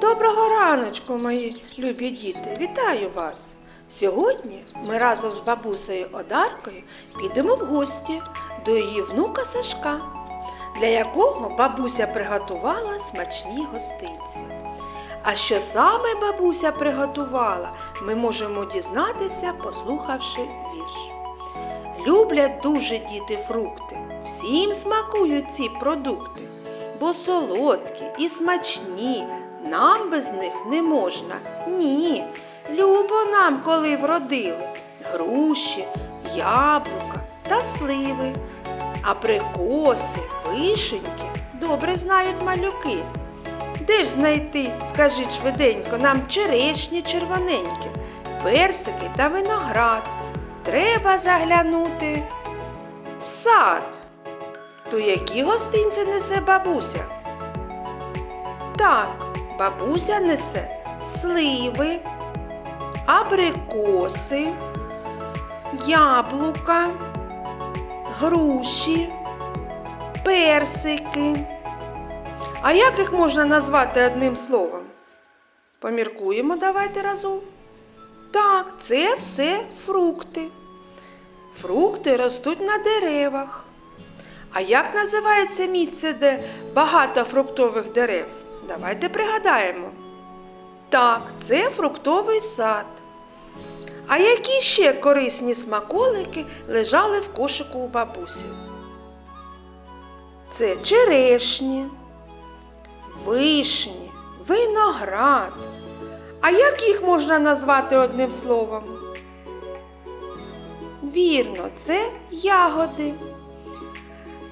Доброго раночку, мої любі діти! Вітаю вас! Сьогодні ми разом з бабусею Одаркою підемо в гості до її внука Сашка, для якого бабуся приготувала смачні гостинці. А що саме бабуся приготувала, ми можемо дізнатися, послухавши вірш. Люблять дуже діти фрукти, всім смакують ці продукти, бо солодкі і смачні, нам без них не можна. Ні. Любо нам, коли вродили груші, яблука та сливи, абрикоси, вишеньки добре знають малюки. Де ж знайти, скажіть швиденько, нам черешні червоненькі, персики та виноград. Треба заглянути в сад. То які гостинці несе бабуся? Так, бабуся несе сливи, абрикоси, яблука, груші, персики. А як їх можна назвати одним словом? Поміркуємо давайте разом. Так, це все фрукти. Фрукти ростуть на деревах. А як називається місце, де багато фруктових дерев? Давайте пригадаємо. Так, це фруктовий сад. А які ще корисні смаколики лежали в кошику у бабусі? Це черешні, вишні, виноград. А як їх можна назвати одним словом? Вірно, це ягоди.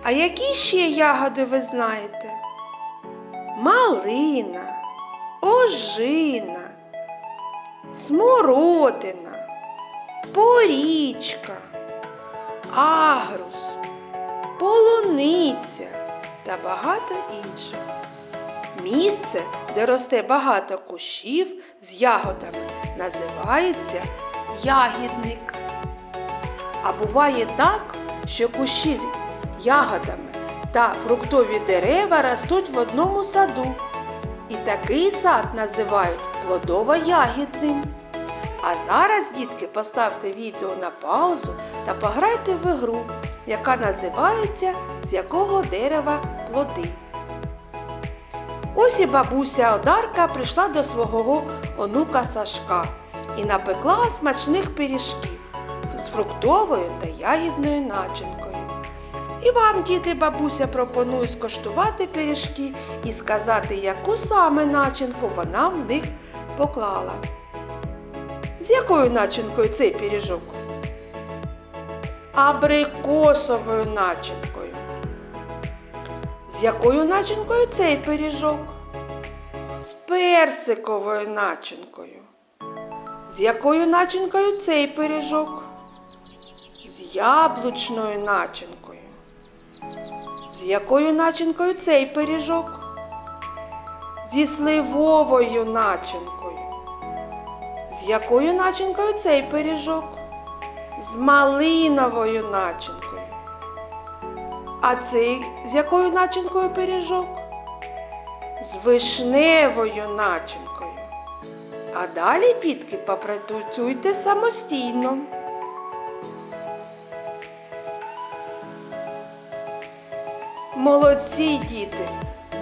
А які ще ягоди ви знаєте? Малина, ожина, смородина, порічка, агрус, полуниця та багато інших. Місце, де росте багато кущів з ягодами, називається ягідник. А буває так, що кущі з ягодами та фруктові дерева ростуть в одному саду. І такий сад називають плодово-ягідним. А зараз, дітки, поставте відео на паузу та пограйте в ігру, яка називається З якого дерева плоди. Ось і бабуся Одарка прийшла до свого онука Сашка і напекла смачних пиріжків з фруктовою та ягідною начинкою. І вам, діти, бабуся пропонує скоштувати пиріжки і сказати, яку саме начинку вона в них поклала. З якою начинкою цей пиріжок? З абрикосовою начинкою. З якою начинкою цей пиріжок? З персиковою начинкою. З якою начинкою цей пиріжок? З яблучною начинкою. З якою начинкою цей пиріжок? Зі сливовою начинкою. З якою начинкою цей пиріжок? З малиновою начинкою. А цей з якою начинкою пиріжок? З вишневою начинкою. А далі, дітки, попрацюйте самостійно. Молодці, діти!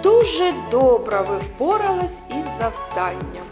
Дуже добре ви впорались із завданням.